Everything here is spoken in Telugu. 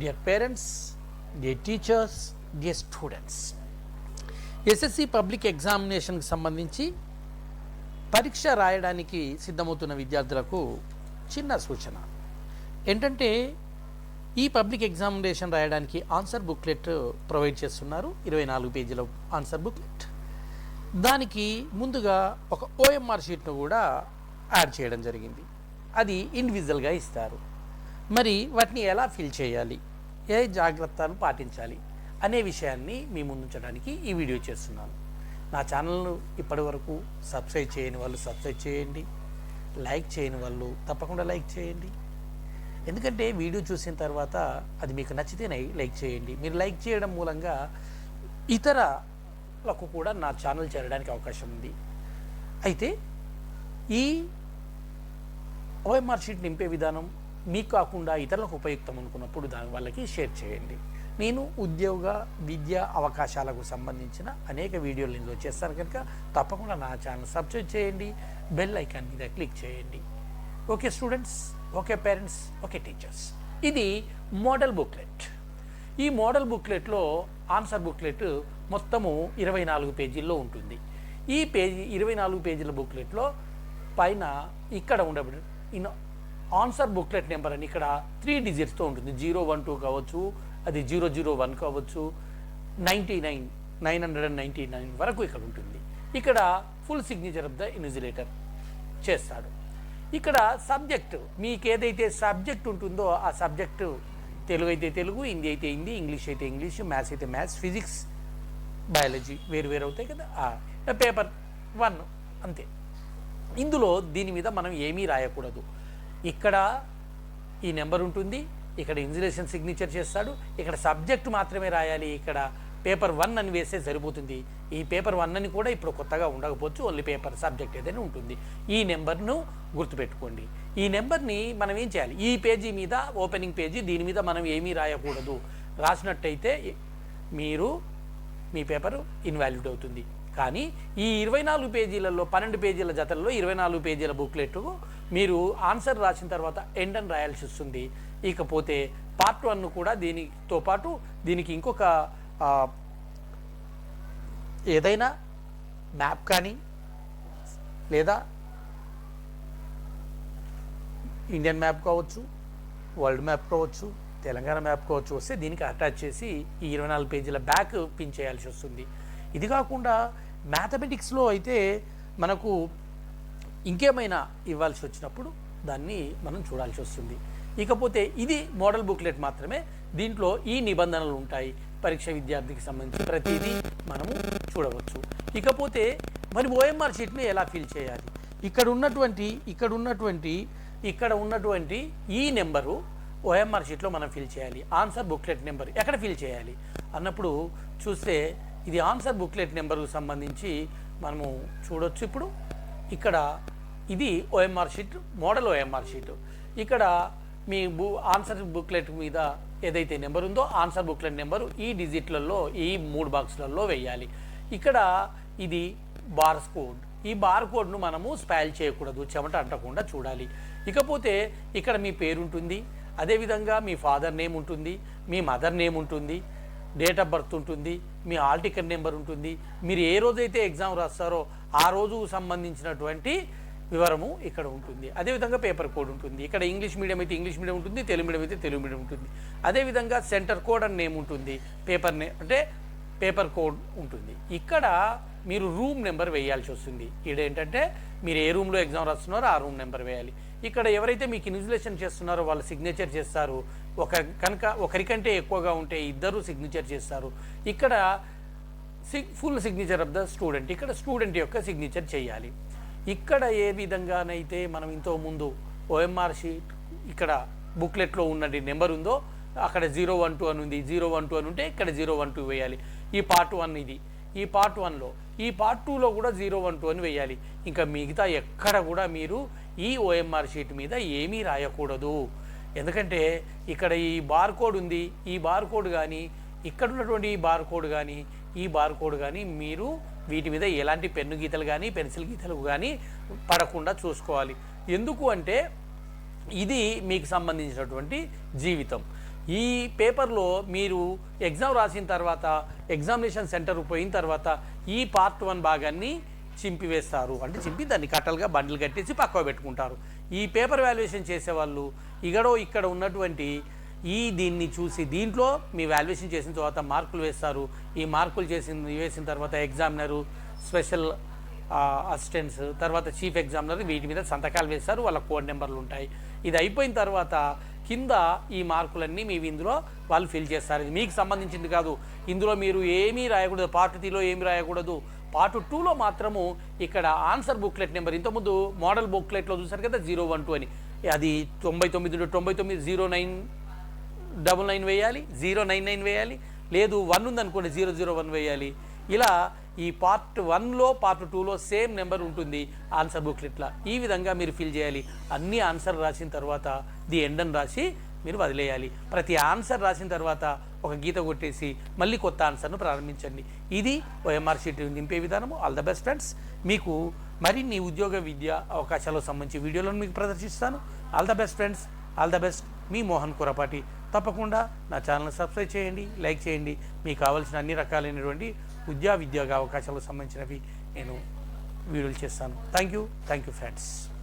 Dear parents dear teachers dear students SSC public ఎగ్జామినేషన్కి సంబంధించి పరీక్ష రాయడానికి సిద్ధమవుతున్న విద్యార్థులకు చిన్న సూచన. ఏంటంటే ఈ పబ్లిక్ ఎగ్జామినేషన్ రాయడానికి ఆన్సర్ బుక్లెట్ ప్రొవైడ్ చేస్తున్నారు. ఇరవై నాలుగు పేజీల ఆన్సర్ బుక్లెట్ దానికి ముందుగా ఒక ఓఎంఆర్ షీట్ను కూడా యాడ్ చేయడం జరిగింది. అది ఇండివిజువల్గా ఇస్తారు. మరి వాటిని ఎలా ఫిల్ చేయాలి? ఏ జాగ్రత్తను పాటించాలి? అనే విషయాన్ని మీ ముందుంచడానికి ఈ వీడియో చేస్తున్నాను. నా ఛానల్ను ఇప్పటి వరకు సబ్స్క్రైబ్ చేయని వాళ్ళు సబ్స్క్రైబ్ చేయండి. లైక్ చేయని వాళ్ళు తప్పకుండా లైక్ చేయండి. ఎందుకంటే వీడియో చూసిన తర్వాత అది మీకు నచ్చితేనే లైక్ చేయండి. మీరు లైక్ చేయడం మూలంగా ఇతరులకు కూడా నా ఛానల్ చేరడానికి అవకాశం ఉంది. అయితే ఈ ఓఎంఆర్ షీట్ నింపే విధానం మీకు కాకుండా ఇతరులకు ఉపయుక్తం అనుకున్నప్పుడు దాని వాళ్ళకి షేర్ చేయండి. నేను ఉద్యోగ విద్య అవకాశాలకు సంబంధించిన అనేక వీడియోలు ఇందులో చేస్తాను కనుక తప్పకుండా నా ఛానల్ సబ్స్క్రైబ్ చేయండి. బెల్ ఐకాన్ మీద క్లిక్ చేయండి. Okay students okay parents okay teachers. ఇది మోడల్ బుక్లెట్. ఈ మోడల్ బుక్లెట్లో ఆన్సర్ బుక్లెట్ మొత్తము ఇరవై నాలుగు పేజీల్లో ఉంటుంది. ఈ పేజీ ఇరవై నాలుగు పేజీల బుక్లెట్లో పైన ఇక్కడ ఉండబడి ఇన్ ఆన్సర్ బుక్లెట్ నెంబర్ అని ఇక్కడ త్రీ డిజిట్స్తో ఉంటుంది. జీరో వన్ టూ కావచ్చు అది జీరో జీరో వన్ కావచ్చు ninety nine nine hundred and ninety nine వరకు ఇక్కడ ఉంటుంది. ఇక్కడ full signature of the invigilator చేస్తాడు. ఇక్కడ సబ్జెక్ట్ మీకు ఏదైతే సబ్జెక్ట్ ఉంటుందో ఆ సబ్జెక్టు తెలుగు అయితే తెలుగు హిందీ అయితే హిందీ ఇంగ్లీష్ అయితే ఇంగ్లీష్ మ్యాథ్స్ అయితే మ్యాథ్స్ ఫిజిక్స్ బయాలజీ వేరు వేరు అవుతాయి కదా. పేపర్ వన్ అంతే. ఇందులో దీని మీద మనం ఏమీ రాయకూడదు. ఇక్కడ ఈ నెంబర్ ఉంటుంది. ఇక్కడ ఇన్సులేషన్ సిగ్నేచర్ చేస్తాడు. ఇక్కడ సబ్జెక్ట్ మాత్రమే రాయాలి. ఇక్కడ పేపర్ వన్ అని వేస్తే సరిపోతుంది. ఈ పేపర్ వన్ అని కూడా ఇప్పుడు కొత్తగా ఉండకపోవచ్చు. ఓన్లీ పేపర్ సబ్జెక్ట్ ఏదైనా ఉంటుంది. ఈ నెంబర్ను గుర్తుపెట్టుకోండి. ఈ నెంబర్ని మనం ఏం చేయాలి? ఈ పేజీ మీద ఓపెనింగ్ పేజీ దీని మీద మనం ఏమీ రాయకూడదు. రాసినట్టయితే మీరు మీ పేపర్ ఇన్వాలిడ్ అవుతుంది. కానీ ఈ ఇరవై నాలుగు పేజీలలో పన్నెండు పేజీల జతల్లో ఇరవై నాలుగు పేజీల బుక్లెట్కు మీరు ఆన్సర్ రాసిన తర్వాత ఎండ్ అని రాయాల్సి వస్తుంది. ఇకపోతే పార్ట్ వన్ కూడా దీనితో పాటు దీనికి ఇంకొక ఏదైనా మ్యాప్ కానీ లేదా ఇండియన్ మ్యాప్ కావచ్చు వరల్డ్ మ్యాప్ కావచ్చు తెలంగాణ మ్యాప్ కావచ్చు వస్తే దీనికి అటాచ్ చేసి ఈ ఇరవై నాలుగు పేజీల బ్యాక్ పిన్ చేయాల్సి వస్తుంది. ఇది కాకుండా మ్యాథమెటిక్స్లో అయితే మనకు ఇంకేమైనా ఇవ్వాల్సి వచ్చినప్పుడు దాన్ని మనం చూడాల్సి వస్తుంది. ఇకపోతే ఇది మోడల్ బుక్లెట్ మాత్రమే. దీంట్లో ఈ నిబంధనలు ఉంటాయి. పరీక్ష విద్యార్థికి సంబంధించి ప్రతిదీ మనము చూడవచ్చు. ఇకపోతే మరి ఓఎంఆర్ షీట్ని ఎలా ఫిల్ చేయాలి? ఇక్కడ ఉన్నటువంటి ఇక్కడ ఉన్నటువంటి ఇక్కడ ఉన్నటువంటి ఈ నెంబరు ఓఎంఆర్ షీట్లో మనం ఫిల్ చేయాలి. ఆన్సర్ బుక్లెట్ నెంబర్ ఎక్కడ ఫిల్ చేయాలి? అన్నప్పుడు చూస్తే ఇది ఆన్సర్ బుక్లెట్ నెంబర్కు సంబంధించి మనము చూడొచ్చు. ఇప్పుడు ఇక్కడ ఇది OMR sheet model OMR sheet ఇక్కడ మీ బు ఆన్సర్ బుక్లెట్ మీద ఏదైతే నెంబర్ ఉందో ఆన్సర్ బుక్లెట్ నెంబరు ఈ డిజిట్లలో ఈ మూడు బాక్స్లలో వేయాలి. ఇక్కడ ఇది బార్స్ కోడ్ ఈ బార్ కోడ్ను మనము స్పాయిల్ చేయకూడదు చెమట అంటకుండా చూడాలి. ఇకపోతే ఇక్కడ మీ పేరు ఉంటుంది అదేవిధంగా మీ ఫాదర్ నేమ్ ఉంటుంది మీ మదర్ నేమ్ ఉంటుంది డేట్ ఆఫ్ బర్త్ ఉంటుంది మీ హాల్ టికెట్ నెంబర్ ఉంటుంది. మీరు ఏ రోజైతే ఎగ్జామ్ రాస్తారో ఆ రోజు సంబంధించినటువంటి వివరము ఇక్కడ ఉంటుంది. అదేవిధంగా పేపర్ కోడ్ ఉంటుంది. ఇక్కడ ఇంగ్లీష్ మీడియం అయితే ఇంగ్లీష్ మీడియం ఉంటుంది తెలుగు మీడియం అయితే తెలుగు మీడియం ఉంటుంది. అదేవిధంగా సెంటర్ కోడ్ అని నేమ్ ఉంటుంది. పేపర్ నే అంటే పేపర్ కోడ్ ఉంటుంది. ఇక్కడ మీరు రూమ్ నెంబర్ వేయాల్సి వస్తుంది. ఇక్కడ ఏంటంటే మీరు ఏ రూమ్లో ఎగ్జామ్ రాస్తున్నారో ఆ రూమ్ నెంబర్ వేయాలి. ఇక్కడ ఎవరైతే మీకు ఇన్సులేషన్ చేస్తున్నారో వాళ్ళు సిగ్నేచర్ చేస్తారు ఒక కనుక ఒకరికంటే ఎక్కువగా ఉంటే ఇద్దరు సిగ్నేచర్ చేస్తారు. ఇక్కడ సిగ్ full signature of the student ఇక్కడ స్టూడెంట్ యొక్క సిగ్నేచర్ చేయాలి. ఇక్కడ ఏ విధంగానైతే మనం ఇంతకు ముందు ఓఎంఆర్ షీట్ ఇక్కడ బుక్లెట్లో ఉన్నది నెంబర్ ఉందో అక్కడ జీరో వన్ టూ అని ఉంది. జీరో వన్ టూ అని ఉంటే ఇక్కడ జీరో వన్ టూ వేయాలి. ఈ పార్ట్ వన్ ఇది. ఈ పార్ట్ వన్లో ఈ పార్ట్ టూలో కూడా జీరో వన్ టూ అని వేయాలి. ఇంకా మిగతా ఎక్కడ కూడా మీరు ఈ ఓఎంఆర్ షీట్ మీద ఏమీ రాయకూడదు. ఎందుకంటే ఇక్కడ ఈ బార్ కోడ్ ఉంది ఈ బార్ కోడ్ కానీ ఇక్కడ ఉన్నటువంటి ఈ బార్ కోడ్ కానీ ఈ బార్ కోడ్ కానీ మీరు వీటి మీద ఎలాంటి పెన్ను గీతలు కానీ పెన్సిల్ గీతలు కానీ పడకుండా చూసుకోవాలి. ఎందుకు అంటే ఇది మీకు సంబంధించినటువంటి జీవితం. ఈ పేపర్లో మీరు ఎగ్జామ్ రాసిన తర్వాత ఎగ్జామినేషన్ సెంటర్ పోయిన తర్వాత ఈ పార్ట్ వన్ భాగాన్ని చింపివేస్తారు. అంటే చింపి దాన్ని కట్టలుగా బండ్లు కట్టేసి పక్కకు పెట్టుకుంటారు. ఈ పేపర్ వాల్యుయేషన్ చేసేవాళ్ళు ఇగడో ఇక్కడ ఉన్నటువంటి ఈ దీన్ని చూసి దీంట్లో మీ వాల్యుయేషన్ చేసిన తర్వాత మార్కులు వేస్తారు. ఈ మార్కులు చేసిన వేసిన తర్వాత ఎగ్జామినరు స్పెషల్ అసిస్టెంట్స్ తర్వాత చీఫ్ ఎగ్జామినర్ వీటి మీద సంతకాలు వేస్తారు. వాళ్ళ కోడ్ నెంబర్లు ఉంటాయి. ఇది అయిపోయిన తర్వాత కింద ఈ మార్కులన్నీ మీ ఇందులో వాళ్ళు ఫిల్ చేస్తారు. ఇది మీకు సంబంధించింది కాదు. ఇందులో మీరు ఏమీ రాయకూడదు. పార్ట్ త్రీలో ఏమీ రాయకూడదు. పార్ట్ టూలో మాత్రము ఇక్కడ ఆన్సర్ బుక్లెట్ నెంబర్ ఇంతకుముందు మోడల్ బుక్లెట్లో చూసారు కదా జీరో వన్ టూ అని. అది తొంభై తొమ్మిది తొంభై తొమ్మిది జీరో నైన్ డబుల్ నైన్ వేయాలి జీరో నైన్ నైన్ వేయాలి లేదు వన్ ఉందనుకోండి జీరో జీరో వన్ వేయాలి. ఇలా ఈ పార్ట్ వన్లో పార్ట్ టూలో సేమ్ నెంబర్ ఉంటుంది ఆన్సర్ బుక్లెట్లో. ఈ విధంగా మీరు ఫిల్ చేయాలి. అన్ని ఆన్సర్ రాసిన తర్వాత ది ఎండన్ రాసి మీరు వదిలేయాలి. ప్రతి ఆన్సర్ రాసిన తర్వాత ఒక గీత కొట్టేసి మళ్ళీ కొత్త ఆన్సర్ను ప్రారంభించండి. ఇది ఓఎంఆర్ షీట్ నింపే విధానము. ఆల్ ద బెస్ట్ ఫ్రెండ్స్ మీకు మరిన్ని ఉద్యోగ విద్య అవకాశాలకు సంబంధించి వీడియోలను మీకు ప్రదర్శిస్తాను. All the best friends all the best మీ మోహన్ కురపాటి. తప్పకుండా నా ఛానల్ని సబ్స్క్రైబ్ చేయండి లైక్ చేయండి. మీకు కావాల్సిన అన్ని రకాలైనటువంటి ఉద్యోగ విద్యోగ అవకాశాలకు సంబంధించినవి నేను వీడియోలు చేస్తాను. Thank you thank you friends